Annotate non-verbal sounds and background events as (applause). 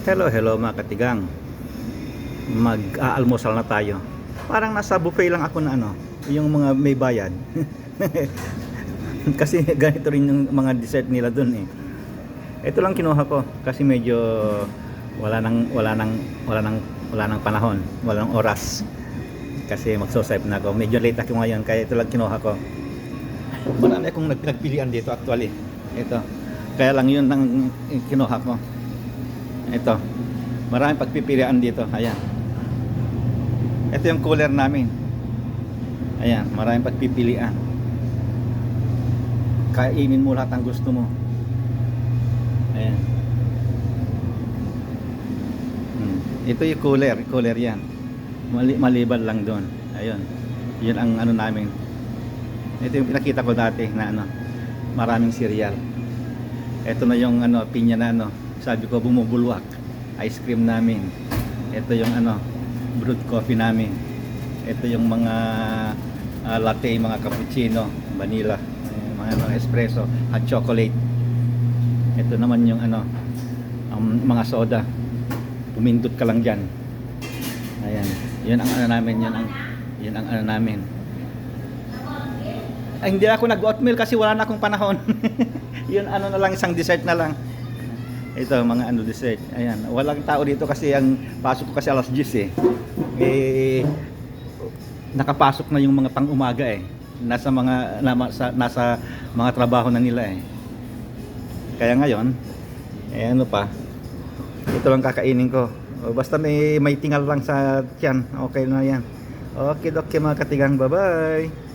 Hello, hello mga katigang. Mag-aalmusal na tayo. Parang nasa buffet lang ako na ano, yung mga may bayad. (laughs) kasi ganito rin yung mga dessert nila dun eh. Ito lang kinuha ko kasi medyo wala nang wala nang wala nang wala nang panahon, wala nang oras. Kasi magso-swipe na ako. Medyo late ako ngayon kaya ito lang kinuha ko. Marami akong nag- nagpilian dito actually. Ito. Kaya lang yun ang kinuha ko. Ito. Maraming pagpipilian dito. Ayan. Ito yung cooler namin. Ayan, maraming pagpipilian. Kainin mo lahat ang gusto mo. Ayan. Hmm. Ito yung cooler, cooler yan. Mali maliban lang doon. Ayun. Yun ang ano namin. Ito yung pinakita ko dati na ano, maraming cereal. Ito na yung ano, pinya na ano, sabi ko bumubulwak. Ice cream namin. Ito yung ano, brewed coffee namin. Ito yung mga ah, latte, mga cappuccino, vanilla, eh, mga ano, espresso, hot chocolate. Ito naman yung ano, ang mga soda. Pumindot ka lang diyan. Ayan. Yun ang ano namin, yun ang yun ang ano namin. Ay, hindi ako nag-oatmeal kasi wala na akong panahon. (laughs) yun ano na lang, isang dessert na lang. Ito, mga ano dessert. Ayan, walang tao dito kasi ang pasok ko kasi alas 10 eh. Eh, nakapasok na yung mga pang-umaga eh. Nasa mga, na, sa, nasa mga trabaho na nila eh. Kaya ngayon, eh ano pa, ito lang kakainin ko. Basta may, may tingal lang sa tiyan, okay na yan. Okay, okay mga katigang, bye-bye.